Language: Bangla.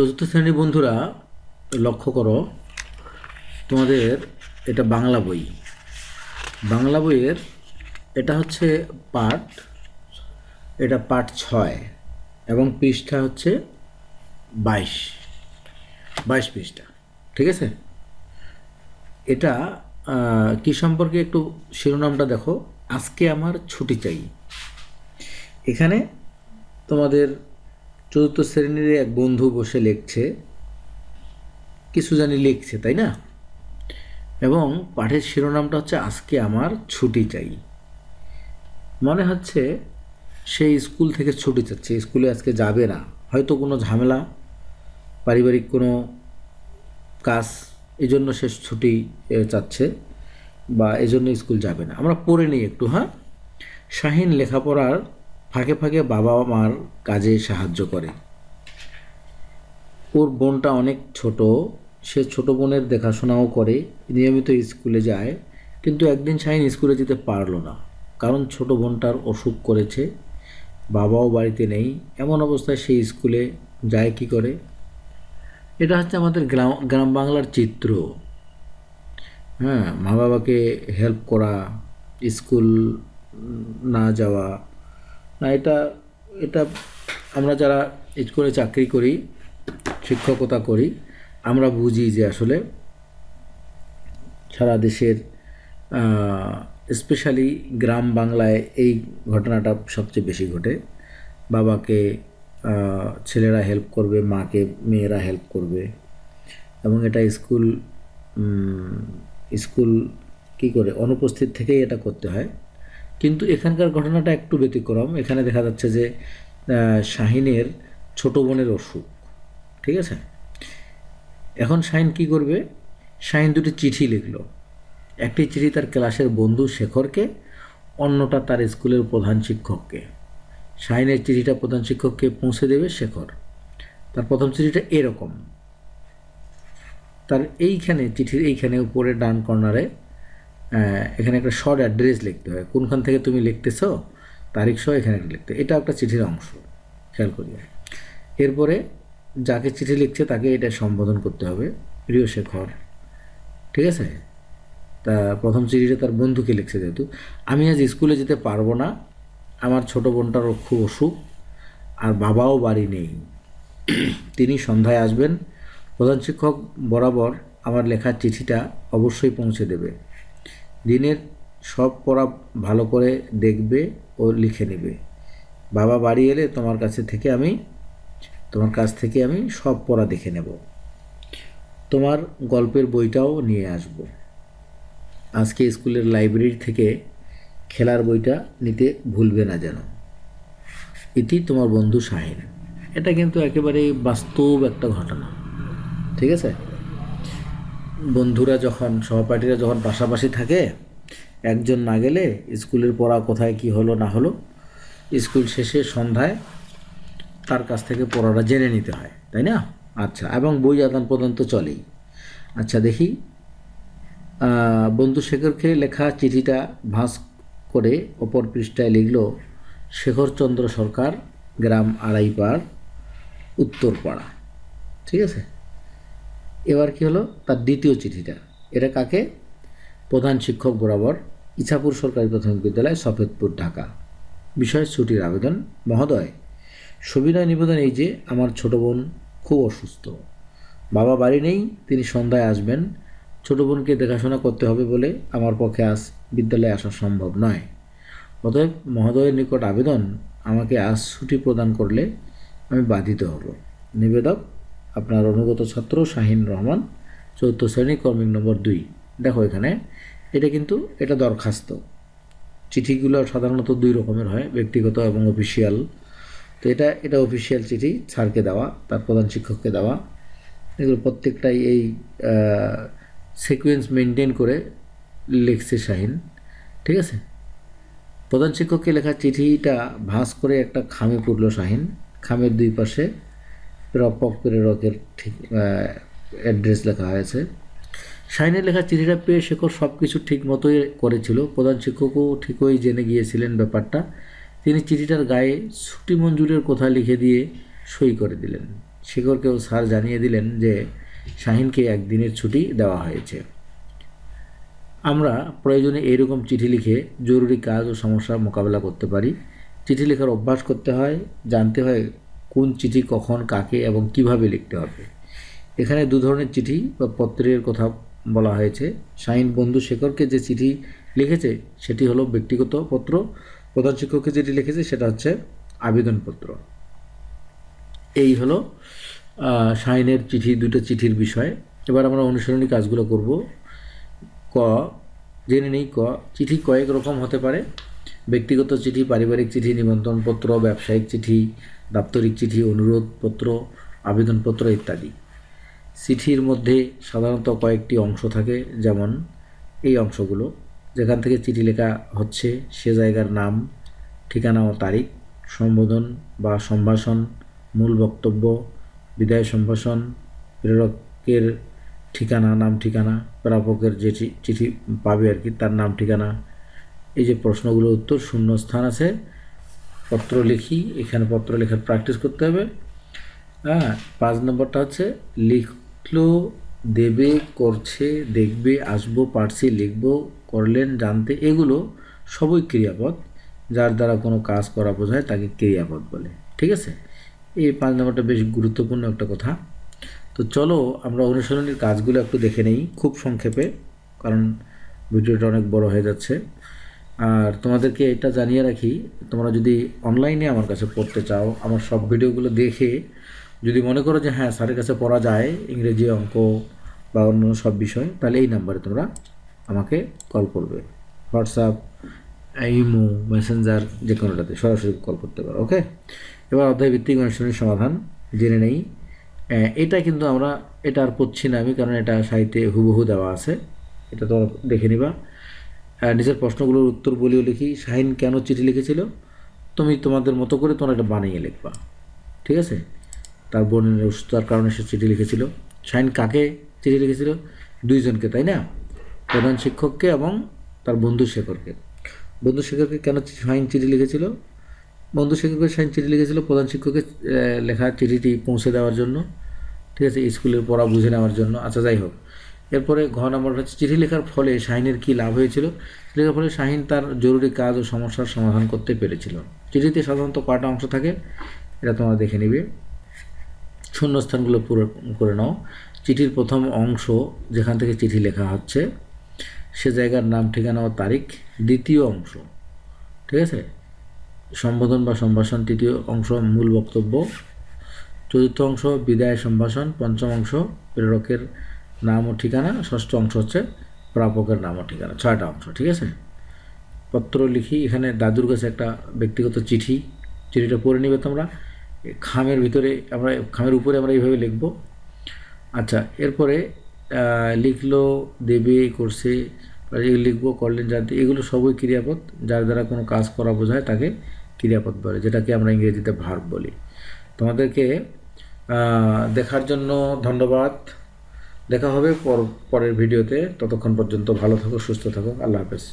চতুর্থ শ্রেণির বন্ধুরা, লক্ষ্য করো, তোমাদের এটা বাংলা বই। বাংলা বইয়ের এটা হচ্ছে পাঠ, এটা পাঠ ছয় এবং পৃষ্ঠা হচ্ছে বাইশ বাইশ পৃষ্ঠা, ঠিক আছে? এটা কি সম্পর্কে একটু শিরোনামটা দেখো? আজকে আমার ছুটি চাই। এখানে তোমাদের চতুর্থ শ্রেণির এক বন্ধু বসে লিখছে। কিছু জানি লিখছে, তাই না? এবং পাঠের শিরোনামটা হচ্ছে, আজকে আমার ছুটি চাই। মনে হচ্ছে সে স্কুল থেকে ছুটি চাচ্ছে। স্কুলে আজকে যাবে না। হয়তো কোনো ঝামেলা, পারিবারিক কোনো কাজ এই জন্য সে ছুটি চাচ্ছে বা এজন্য স্কুল যাবে না। আমরা পড়ে নিই একটু হ্যাঁ? শাহিন লেখাপড়ার ফাঁকে ফাঁকে বাবা মার কাজে সাহায্য করে। ওর বোনটা অনেক ছোট, সে ছোট বোনের দেখাশোনাও করে, নিয়মিত স্কুলে যায়, কিন্তু একদিন শাহিন স্কুলে যেতে পারল না, কারণ ছোট বোনটার অসুখ করেছে, বাবাও বাড়িতে নেই, এমন অবস্থায় সে স্কুলে যায় কি করে? এটা হচ্ছে আমাদের গ্রাম গ্রাম বাংলার চিত্র। হ্যাঁ মা বাবাকে হেল্প করা, স্কুল না যাওয়া না, এটা এটা আমরা যারা স্কুলে চাকরি করি, শিক্ষকতা করি, আমরা বুঝি যে আসলে সারা দেশের স্পেশালি গ্রাম বাংলায় এই ঘটনাটা সবচেয়ে বেশি ঘটে। বাবাকে ছেলেরা হেল্প করবে, মাকে, মেয়েরা হেল্প করবে। এবং এটা স্কুল স্কুল কী করে? অনুপস্থিত থেকেই এটা করতে হয়। কিন্তু এখানকার ঘটনাটা একটু ব্যতিক্রম। এখানে দেখা যাচ্ছে যে শাহিনের ছোট বোনের অসুখ। ঠিক আছে? এখন শাহিন কি করবে? শাহিন দুটি চিঠি লিখল। একটি চিঠি তার ক্লাসের বন্ধু শেখরকে, অন্যটা তার স্কুলের প্রধান শিক্ষককে। শাহিনের চিঠিটা প্রধান শিক্ষককে পৌঁছে দেবে শেখর। তার প্রথম চিঠিটা এরকম। তার এইখানে, চিঠির এইখানে উপরে ডান কর্নারে এখানে একটা শর্ট অ্যাড্রেস লিখতে হয়। কোনখান থেকে তুমি লিখতেছ, তারিখ সহ এখানে লিখতে এটা একটা চিঠির অংশ, খেয়াল করি এরপরে যাকে চিঠি লিখছে তাকে এটা সম্বোধন করতে হবে প্রিয় শেখর ঠিক আছে? তা প্রথম চিঠিটা তার বন্ধুকে লিখছে যেহেতু। আমি আজ স্কুলে যেতে পারব না, আমার ছোট বোনটারও খুব অসুখ, আর বাবাও বাড়ি নেই। তিনি সন্ধ্যায় আসবেন। প্রধান শিক্ষক বরাবর আমার লেখা চিঠিটা অবশ্যই পৌঁছে দেবে। দিনের সব পড়া ভালো করে দেখবে ও লিখে নেবে। বাবা বাড়ি এলে তোমার কাছে থেকে আমি, তোমার কাছ থেকে আমি সব পড়া দেখে নেব। তোমার গল্পের বইটাও নিয়ে আসব। আজকে স্কুলের লাইব্রেরি থেকে খেলার বইটা নিতে ভুলবে না যেন। এটি তোমার বন্ধু শাহিন। এটা কিন্তু একেবারে বাস্তব একটা ঘটনা। ঠিক আছে? বন্ধুরা যখন, সহপাঠীরা যখন পাশাপাশি থাকে, একজন না গেলে স্কুলের পড়া কোথায়, কি হলো, না হলো, স্কুল শেষে সন্ধ্যায় তার কাছ থেকে পড়াটা জেনে নিতে হয়, তাই না? আচ্ছা এবং বই আদান প্রদান তো চলেই। আচ্ছা দেখি। বন্ধু শেখরকে লেখা চিঠিটা ভাঁজ করে অপর পৃষ্ঠায় লিখল, শেখরচন্দ্র সরকার, গ্রাম আড়াইপাড়, উত্তরপাড়া। ঠিক আছে? এবার কি হলো? তার দ্বিতীয় চিঠিটা। এটা কাকে? প্রধান শিক্ষক বরাবর ইছাপুর সরকারি প্রাথমিক বিদ্যালয়, সফেদপুর, ঢাকা। বিষয় ছুটির আবেদন। মহোদয়, সবিনয় নিবেদন এই যে, আমার ছোট বোন খুব অসুস্থ। বাবা বাড়ি নেই, তিনি সন্ধ্যায় আসবেন। ছোট বোনকে দেখাশোনা করতে হবে বলে আমার পক্ষে আজ বিদ্যালয়ে আসা সম্ভব নয়। অতএব মহোদয়ের নিকট আবেদন আমাকে আজ ছুটি প্রদান করলে আমি বাধিত হব। নিবেদক আপনার অনুগত ছাত্র শাহিন রহমান, চৌদ্দ শ্রেণি, কর্মিক নম্বর দুই। দেখো এখানে, এটা কিন্তু এটা দরখাস্ত। চিঠিগুলো সাধারণত দুই রকমের হয়, ব্যক্তিগত এবং অফিসিয়াল তো এটা এটা অফিসিয়াল চিঠি, স্যারকে দেওয়া, তার প্রধান শিক্ষককে দেওয়া। এগুলো প্রত্যেকটাই এই সিকোয়েন্স মেনটেন করে লিখছে শাহিন। ঠিক আছে? প্রধান শিক্ষককে লেখা চিঠিটা ভাঁজ করে একটা খামে পড়ল শাহিন। খামের দুই পাশে প্রেরক রকের ঠিক অ্যাড্রেস লেখা হয়েছে। শাহিনের লেখা চিঠিটা পেয়ে শেখর সব কিছু ঠিক মতোই করেছিল। প্রধান শিক্ষকও ঠিকই জেনে গিয়েছিলেন ব্যাপারটা। তিনি চিঠিটার গায়ে ছুটি মঞ্জুরের কথা লিখে দিয়ে সই করে দিলেন। শেখরকেও স্যার জানিয়ে দিলেন যে, শাহিনকে একদিনের ছুটি দেওয়া হয়েছে। আমরা প্রয়োজনে এইরকম চিঠি লিখে জরুরি কাজ ও সমস্যার মোকাবেলা করতে পারি। চিঠি লেখার অভ্যাস করতে হয়, জানতে হয় কোন চিঠি কখন, কাকে এবং কীভাবে লিখতে হবে। এখানে দু ধরনের চিঠি বা পত্রের কথা বলা হয়েছে। শাহিন বন্ধু শেখরকে যে চিঠি লিখেছে, সেটি হলো ব্যক্তিগত পত্র। প্রধান শিক্ষককে যেটি লিখেছে, সেটা হচ্ছে আবেদনপত্র। এই হলো শাহিনের চিঠি দুটো চিঠির বিষয়। এবার আমরা অনুসরণী কাজগুলো করব। ক, জেনে নেই ক, চিঠি কয়েক রকম হতে পারে। ব্যক্তিগত চিঠি, পারিবারিক চিঠি, নিমন্ত্রণপত্র, ব্যবসায়িক চিঠি, দাপ্তরিক চিঠি, অনুরোধপত্র, আবেদনপত্র ইত্যাদি। চিঠির মধ্যে সাধারণত কয়েকটি অংশ থাকে, যেমন এই অংশগুলো। যেখান থেকে চিঠি লেখা হচ্ছে, সে জায়গার নাম, ঠিকানা ও তারিখ, সম্বোধন বা সম্ভাষণ, মূল বক্তব্য, বিদায় সম্ভাষণ, প্রেরকের ঠিকানা, নাম ঠিকানা, প্রাপকের যে চিঠি পাবে আর কি, তার নাম ঠিকানা এই যে প্রশ্নগুলোর উত্তর শূন্য স্থান আছে। পত্র লিখি, এখানে পত্র লেখার প্র্যাকটিস করতে হবে। হ্যাঁ পাঁচ নম্বরটা হচ্ছে, লিখলো, দেবে, করছে, দেখবে, আসব, পারছি, লিখব, করলেন, জানতে, এগুলো সবই ক্রিয়াপদ। যার দ্বারা কোনো কাজ করা বোঝায় তাকে ক্রিয়াপদ বলে। ঠিক আছে? এই পাঁচ নম্বরটা বেশ গুরুত্বপূর্ণ একটা কথা। তো চলো, আমরা অনুসরণের কাজগুলো একটু দেখে নেই, খুব সংক্ষেপে, কারণ ভিডিওটা অনেক বড় হয়ে যাচ্ছে। আর তোমাদেরকে এটা জানিয়ে রাখি, তোমরা যদি অনলাইনে আমার কাছে পড়তে চাও, আমার সব ভিডিওগুলো দেখে যদি মনে করো যে হ্যাঁ স্যারের কাছে পড়া যায় ইংরেজি অঙ্ক বা অন্য সব বিষয়, তাহলে এই নাম্বারে তোমরা আমাকে কল করবে। হোয়াটসঅ্যাপ ইমো মেসেঞ্জার যে কোনোটাতে সরাসরি কল করতে পারো ওকে এবার অধ্যায় ভিত্তিক অনুষ্ঠানের সমাধান জেনে নেই। এটা কিন্তু আমরা, এটা আর পড়ছি না আমি, কারণ এটা সাহিত্যে হুবহু দেওয়া আছে। এটা তো দেখে নিবা। নিজের প্রশ্নগুলোর উত্তর বলিও লিখি। শাহিন কেন চিঠি লিখেছিল? তুমি তোমাদের মতো করে তোমরা একটা বানিয়ে লিখবা। ঠিক আছে? তার বোনের অসুস্থতার কারণে সে চিঠি লিখেছিল। শাহিন কাকে চিঠি লিখেছিল? দুইজনকে, তাই না? প্রধান শিক্ষককে এবং তার বন্ধু শেখরকে। বন্ধু শেখরকে কেন শাহিন চিঠি লিখেছিল? বন্ধু শেখরকে শাহিন চিঠি লিখেছিল প্রধান শিক্ষকের লেখা চিঠিটি পৌঁছে দেওয়ার জন্য। ঠিক আছে? স্কুলের পড়া বুঝে নেওয়ার জন্য। আচ্ছা যাই হোক। এরপরে ঘ নম্বর হচ্ছে চিঠি লেখার ফলে শাহিনের কী লাভ হয়েছিল? লেখার ফলে শাহিন তার জরুরি কাজ ও সমস্যার সমাধান করতে পেরেছিল। চিঠিতে সাধারণত কয়টা অংশ থাকে? এটা তোমরা দেখে নিবে। শূন্যস্থানগুলো পূরণ করে নাও। চিঠির প্রথম অংশ যেখান থেকে চিঠি লেখা হচ্ছে, সে জায়গার নাম, ঠিকানা ও তারিখ। দ্বিতীয় অংশ, ঠিক আছে? সম্বোধন বা সম্ভাষণ, তৃতীয় অংশ মূল বক্তব্য। চতুর্থ অংশ, বিদায় সম্ভাষণ। পঞ্চম অংশ, প্রেরকের নাম ও ঠিকানা, ষষ্ঠ অংশ হচ্ছে প্রাপকের নাম ও ঠিকানা, ছয়টা অংশ, ঠিক আছে? পত্র লিখি, এখানে দাদুর কাছে একটা ব্যক্তিগত চিঠি, চিঠিটা পড়ে নিবে তোমরা। খামের ভিতরে আমরা, খামের উপরে আমরা এইভাবে লিখব। আচ্ছা এরপরে লিখলো, দেবে, করছে লিখব, করলেন জানতে এগুলো সবই ক্রিয়াপদ, যার দ্বারা কোনো কাজ করা বোঝায়, তাকে ক্রিয়াপদ বলে, যেটাকে আমরা ইংরেজিতে ভার্ব বলি। তোমাদেরকে দেখার জন্য ধন্যবাদ। দেখা হবে পর পরের ভিডিওতে। ততক্ষণ পর্যন্ত ভালো থাকো সুস্থ থাকো। আল্লাহ হাফেজ।